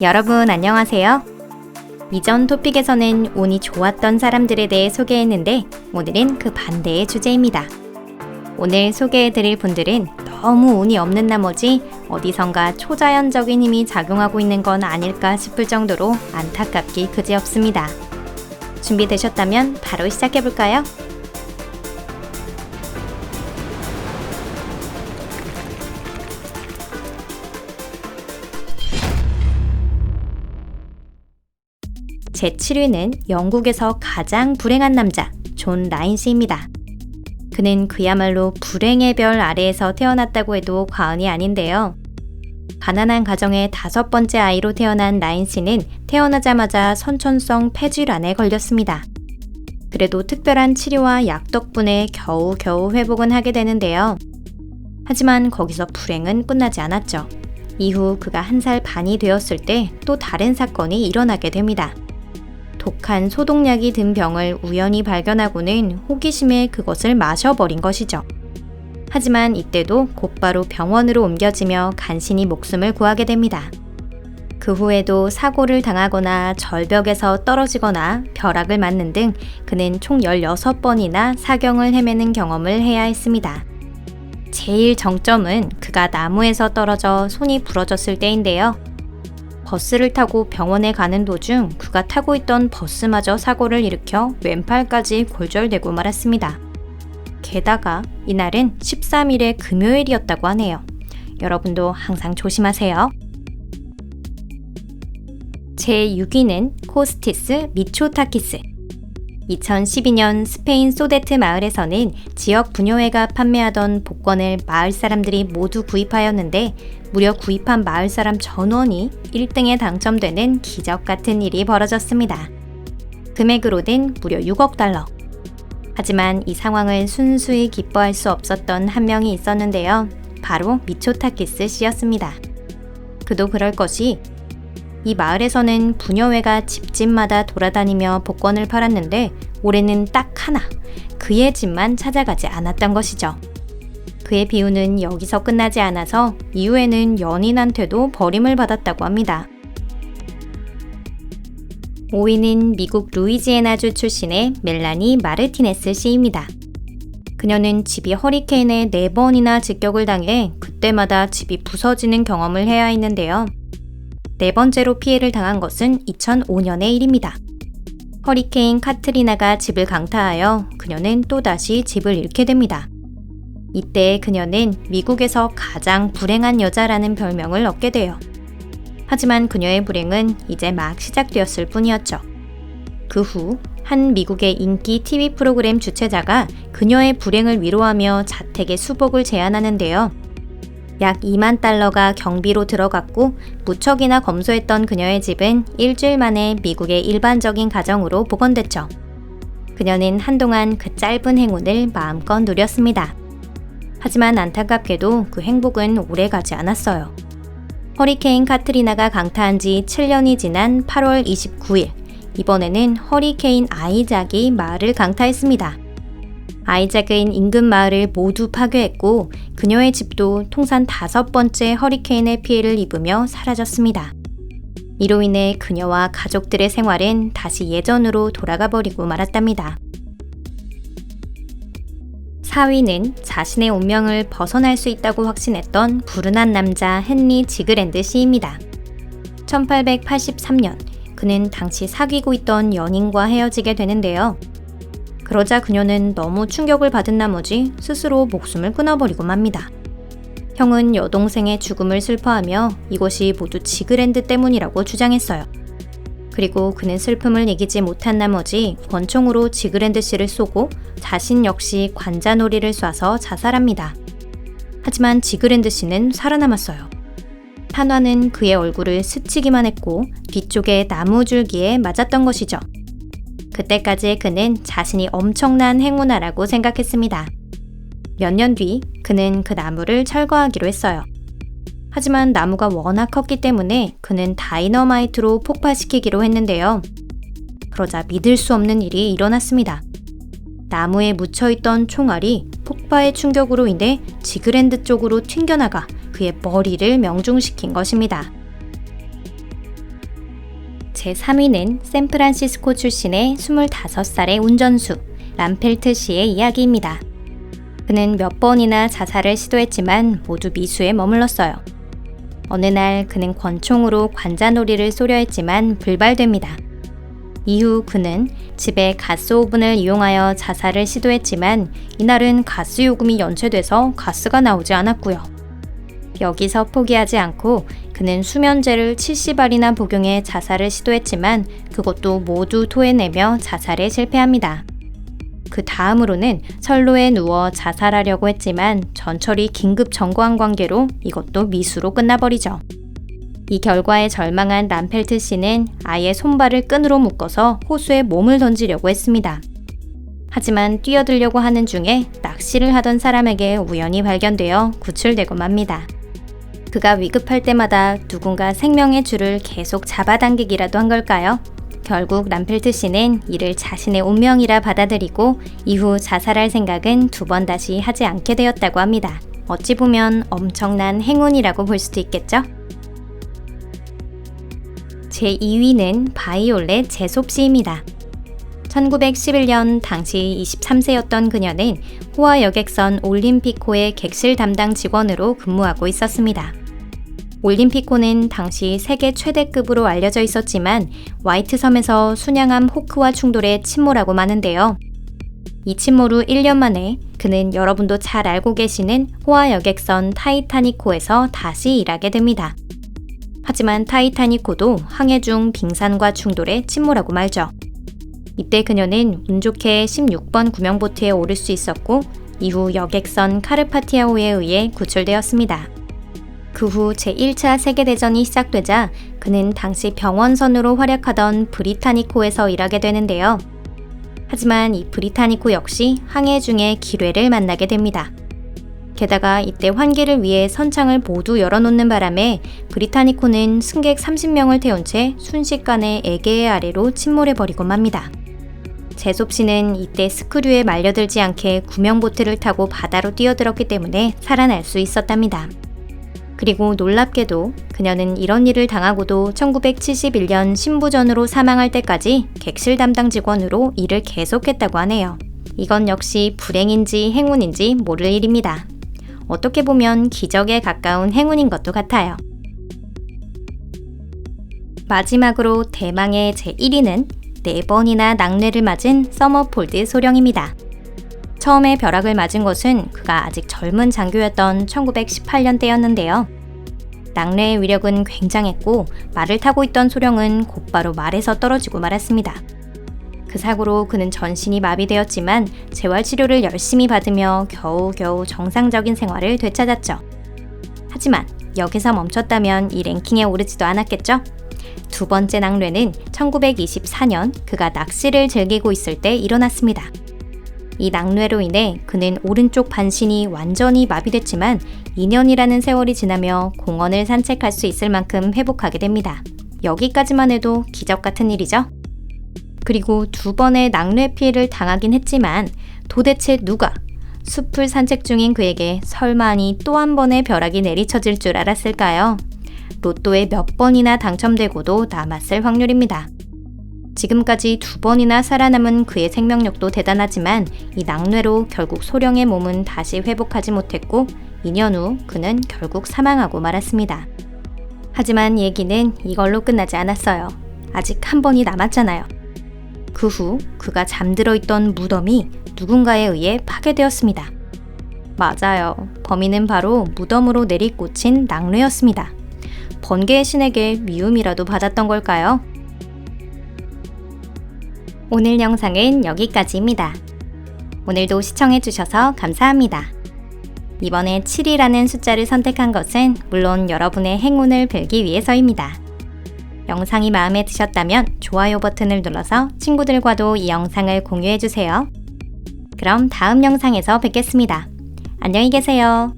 여러분 안녕하세요. 이전 토픽에서는 운이 좋았던 사람들에 대해 소개했는데 오늘은 그 반대의 주제입니다. 오늘 소개해드릴 분들은 너무 운이 없는 나머지 어디선가 초자연적인 힘이 작용하고 있는 건 아닐까 싶을 정도로 안타깝기 그지없습니다. 준비되셨다면 바로 시작해볼까요? 제 7위는 영국에서 가장 불행한 남자, 존 라인시입니다. 그는 그야말로 불행의 별 아래에서 태어났다고 해도 과언이 아닌데요. 가난한 가정의 다섯 번째 아이로 태어난 라인 씨는 태어나자마자 선천성 폐질환에 걸렸습니다. 그래도 특별한 치료와 약 덕분에 겨우겨우 회복은 하게 되는데요. 하지만 거기서 불행은 끝나지 않았죠. 이후 그가 한 살 반이 되었을 때 또 다른 사건이 일어나게 됩니다. 독한 소독약이 든 병을 우연히 발견하고는 호기심에 그것을 마셔버린 것이죠. 하지만 이때도 곧바로 병원으로 옮겨지며 간신히 목숨을 구하게 됩니다. 그 후에도 사고를 당하거나 절벽에서 떨어지거나 벼락을 맞는 등 그는 총 16번이나 사경을 헤매는 경험을 해야 했습니다. 제일 정점은 그가 나무에서 떨어져 손이 부러졌을 때인데요. 버스를 타고 병원에 가는 도중 그가 타고 있던 버스마저 사고를 일으켜 왼팔까지 골절되고 말았습니다. 게다가 이날은 13일의 금요일이었다고 하네요. 여러분도 항상 조심하세요. 제6위는 코스티스 미초타키스. 2012년 스페인 소데트 마을에서는 지역 부녀회가 판매하던 복권을 마을 사람들이 모두 구입하였는데 무려 구입한 마을 사람 전원이 1등에 당첨되는 기적 같은 일이 벌어졌습니다. 금액으로는 무려 6억 달러. 하지만 이 상황을 순수히 기뻐할 수 없었던 한 명이 있었는데요. 바로 미초타키스 씨였습니다. 그도 그럴 것이 이 마을에서는 부녀회가 집집마다 돌아다니며 복권을 팔았는데 올해는 딱 하나, 그의 집만 찾아가지 않았던 것이죠. 그의 비유는 여기서 끝나지 않아서 이후에는 연인한테도 버림을 받았다고 합니다. 5위는 미국 루이지애나주 출신의 멜라니 마르티네스 씨입니다. 그녀는 집이 허리케인에 4번이나 직격을 당해 그때마다 집이 부서지는 경험을 해야 했는데요. 네 번째로 피해를 당한 것은 2005년의 일입니다. 허리케인 카트리나가 집을 강타하여 그녀는 또다시 집을 잃게 됩니다. 이때 그녀는 미국에서 가장 불행한 여자라는 별명을 얻게 돼요. 하지만 그녀의 불행은 이제 막 시작되었을 뿐이었죠. 그 후 한 미국의 인기 TV 프로그램 주최자가 그녀의 불행을 위로하며 자택의 수복을 제안하는데요. 약 2만 달러가 경비로 들어갔고 무척이나 검소했던 그녀의 집은 일주일 만에 미국의 일반적인 가정으로 복원됐죠. 그녀는 한동안 그 짧은 행운을 마음껏 누렸습니다. 하지만 안타깝게도 그 행복은 오래 가지 않았어요. 허리케인 카트리나가 강타한 지 7년이 지난 8월 29일, 이번에는 허리케인 아이작이 마을을 강타했습니다. 아이작은 인근 마을을 모두 파괴했고 그녀의 집도 통산 다섯 번째 허리케인의 피해를 입으며 사라졌습니다. 이로 인해 그녀와 가족들의 생활은 다시 예전으로 돌아가 버리고 말았답니다. 4위는 자신의 운명을 벗어날 수 있다고 확신했던 불운한 남자 헨리 지그랜드 씨입니다. 1883년 그는 당시 사귀고 있던 연인과 헤어지게 되는데요. 그러자 그녀는 너무 충격을 받은 나머지 스스로 목숨을 끊어버리고 맙니다. 형은 여동생의 죽음을 슬퍼하며 이것이 모두 지그랜드 때문이라고 주장했어요. 그리고 그는 슬픔을 이기지 못한 나머지 권총으로 지그랜드 씨를 쏘고 자신 역시 관자놀이를 쏴서 자살합니다. 하지만 지그랜드 씨는 살아남았어요. 탄화는 그의 얼굴을 스치기만 했고 뒤쪽에 나무 줄기에 맞았던 것이죠. 그때까지 그는 자신이 엄청난 행운아라고 생각했습니다. 몇 년 뒤 그는 그 나무를 철거하기로 했어요. 하지만 나무가 워낙 컸기 때문에 그는 다이너마이트로 폭파시키기로 했는데요. 그러자 믿을 수 없는 일이 일어났습니다. 나무에 묻혀있던 총알이 폭파의 충격으로 인해 지그랜드 쪽으로 튕겨나가 그의 머리를 명중시킨 것입니다. 제3위는 샌프란시스코 출신의 25살의 운전수 람펠트 씨의 이야기입니다. 그는 몇 번이나 자살을 시도했지만 모두 미수에 머물렀어요. 어느 날 그는 권총으로 관자놀이를 쏘려 했지만 불발됩니다. 이후 그는 집에 가스 오븐을 이용하여 자살을 시도했지만 이날은 가스 요금이 연체돼서 가스가 나오지 않았고요. 여기서 포기하지 않고 그는 수면제를 70알이나 복용해 자살을 시도했지만 그것도 모두 토해내며 자살에 실패합니다. 그 다음으로는 철로에 누워 자살하려고 했지만 전철이 긴급 점거한 관계로 이것도 미수로 끝나버리죠. 이 결과에 절망한 람펠트 씨는 아예 손발을 끈으로 묶어서 호수에 몸을 던지려고 했습니다. 하지만 뛰어들려고 하는 중에 낚시를 하던 사람에게 우연히 발견되어 구출되고 맙니다. 그가 위급할 때마다 누군가 생명의 줄을 계속 잡아당기기라도 한 걸까요? 결국 람펠트 씨는 이를 자신의 운명이라 받아들이고 이후 자살할 생각은 두 번 다시 하지 않게 되었다고 합니다. 어찌 보면 엄청난 행운이라고 볼 수도 있겠죠? 제2위는 바이올렛 제섭씨입니다. 1911년 당시 23세였던 그녀는 호화 여객선 올림피코의 객실 담당 직원으로 근무하고 있었습니다. 올림피코는 당시 세계 최대급으로 알려져 있었지만 화이트섬에서 순양함 호크와 충돌해 침몰하고 마는데요. 이 침몰 후 1년 만에 그는 여러분도 잘 알고 계시는 호화 여객선 타이타니코에서 다시 일하게 됩니다. 하지만 타이타니코도 항해 중 빙산과 충돌해 침몰하고 말죠. 이때 그녀는 운 좋게 16번 구명보트에 오를 수 있었고 이후 여객선 카르파티아호에 의해 구출되었습니다. 그 후 제1차 세계대전이 시작되자 그는 당시 병원선으로 활약하던 브리타니코에서 일하게 되는데요. 하지만 이 브리타니코 역시 항해 중에 기뢰를 만나게 됩니다. 게다가 이때 환기를 위해 선창을 모두 열어놓는 바람에 브리타니코는 승객 30명을 태운 채 순식간에 에게의 아래로 침몰해버리고 맙니다. 제섭 씨는 이때 스크류에 말려들지 않게 구명보트를 타고 바다로 뛰어들었기 때문에 살아날 수 있었답니다. 그리고 놀랍게도 그녀는 이런 일을 당하고도 1971년 신부전으로 사망할 때까지 객실 담당 직원으로 일을 계속했다고 하네요. 이건 역시 불행인지 행운인지 모를 일입니다. 어떻게 보면 기적에 가까운 행운인 것도 같아요. 마지막으로 대망의 제1위는 4번이나 낙뢰를 맞은 서머폴드 소령입니다. 처음에 벼락을 맞은 것은 그가 아직 젊은 장교였던 1918년 때였는데요. 낙뢰의 위력은 굉장했고 말을 타고 있던 소령은 곧바로 말에서 떨어지고 말았습니다. 그 사고로 그는 전신이 마비되었지만 재활치료를 열심히 받으며 겨우겨우 정상적인 생활을 되찾았죠. 하지만 여기서 멈췄다면 이 랭킹에 오르지도 않았겠죠? 두 번째 낙뢰는 1924년 그가 낚시를 즐기고 있을 때 일어났습니다. 이 낙뢰로 인해 그는 오른쪽 반신이 완전히 마비됐지만 2년이라는 세월이 지나며 공원을 산책할 수 있을 만큼 회복하게 됩니다. 여기까지만 해도 기적 같은 일이죠? 그리고 두 번의 낙뢰 피해를 당하긴 했지만 도대체 누가 숲을 산책 중인 그에게 설마니 또 한 번의 벼락이 내리쳐질 줄 알았을까요? 로또에 몇 번이나 당첨되고도 남았을 확률입니다. 지금까지 두 번이나 살아남은 그의 생명력도 대단하지만 이 낙뢰로 결국 소령의 몸은 다시 회복하지 못했고 2년 후 그는 결국 사망하고 말았습니다. 하지만 얘기는 이걸로 끝나지 않았어요. 아직 한 번이 남았잖아요. 그 후 그가 잠들어 있던 무덤이 누군가에 의해 파괴되었습니다. 맞아요. 범인은 바로 무덤으로 내리꽂힌 낙뢰였습니다. 번개의 신에게 미움이라도 받았던 걸까요? 오늘 영상은 여기까지입니다. 오늘도 시청해주셔서 감사합니다. 이번에 7이라는 숫자를 선택한 것은 물론 여러분의 행운을 빌기 위해서입니다. 영상이 마음에 드셨다면 좋아요 버튼을 눌러서 친구들과도 이 영상을 공유해주세요. 그럼 다음 영상에서 뵙겠습니다. 안녕히 계세요.